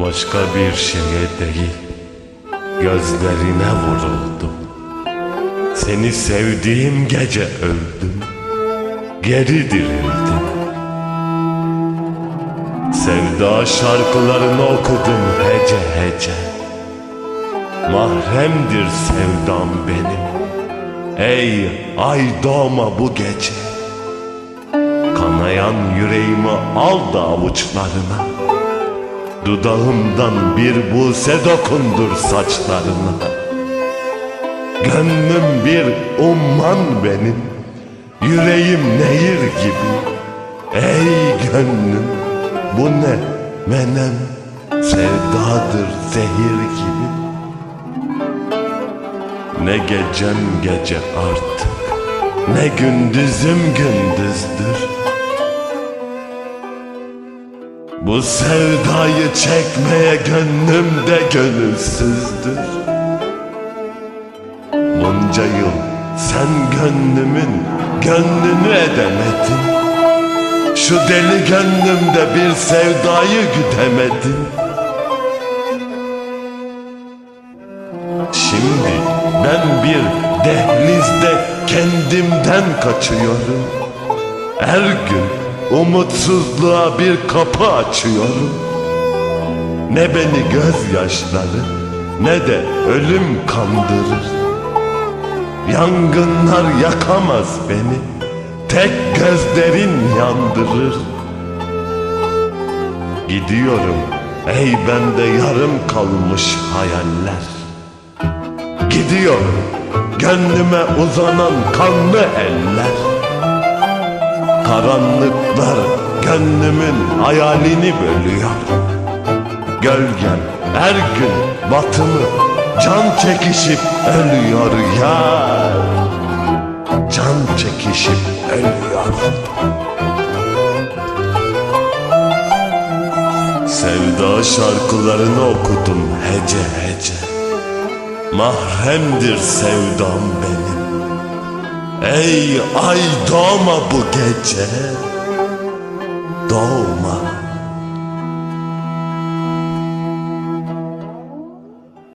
Başka bir şeye değil Gözlerine vuruldum Seni sevdiğim gece öldüm Geri dirildim. Sevda şarkılarını okudum hece hece. Mahremdir sevdam benim. Ey ay doğma bu gece. Kanayan yüreğimi al da avuçlarına Dudağımdan bir buse dokundur saçlarına. Gönlüm bir umman benim Yüreğim nehir gibi. Ey gönlüm bu ne menem Sevdadır zehir gibi. Ne gecem gece artık Ne gündüzüm gündüzdür bu sevdayı çekmeye gönlüm de gönülsüzdür. Bunca yıl sen gönlümün gönlünü edemedin. Şu deli gönlümde bir sevdayı güdemedin. Şimdi ben bir dehlizde kendimden kaçıyorum. Her gün umutsuzluğa bir kapı açıyorum Ne beni gözyaşları ne de ölüm kandırır. Yangınlar yakamaz beni Tek gözlerin yandırır. Gidiyorum ey bende yarım kalmış hayaller. Gidiyorum gönlüme uzanan kanlı eller Karanlıklar gönlümün hayalini bölüyor. Gölgem her gün batımı can çekişip ölüyor ya. Can çekişip ölüyor. Sevda şarkılarını okudum hece hece. Mahremdir sevdam benim Ey ay doğma bu gece. Doğma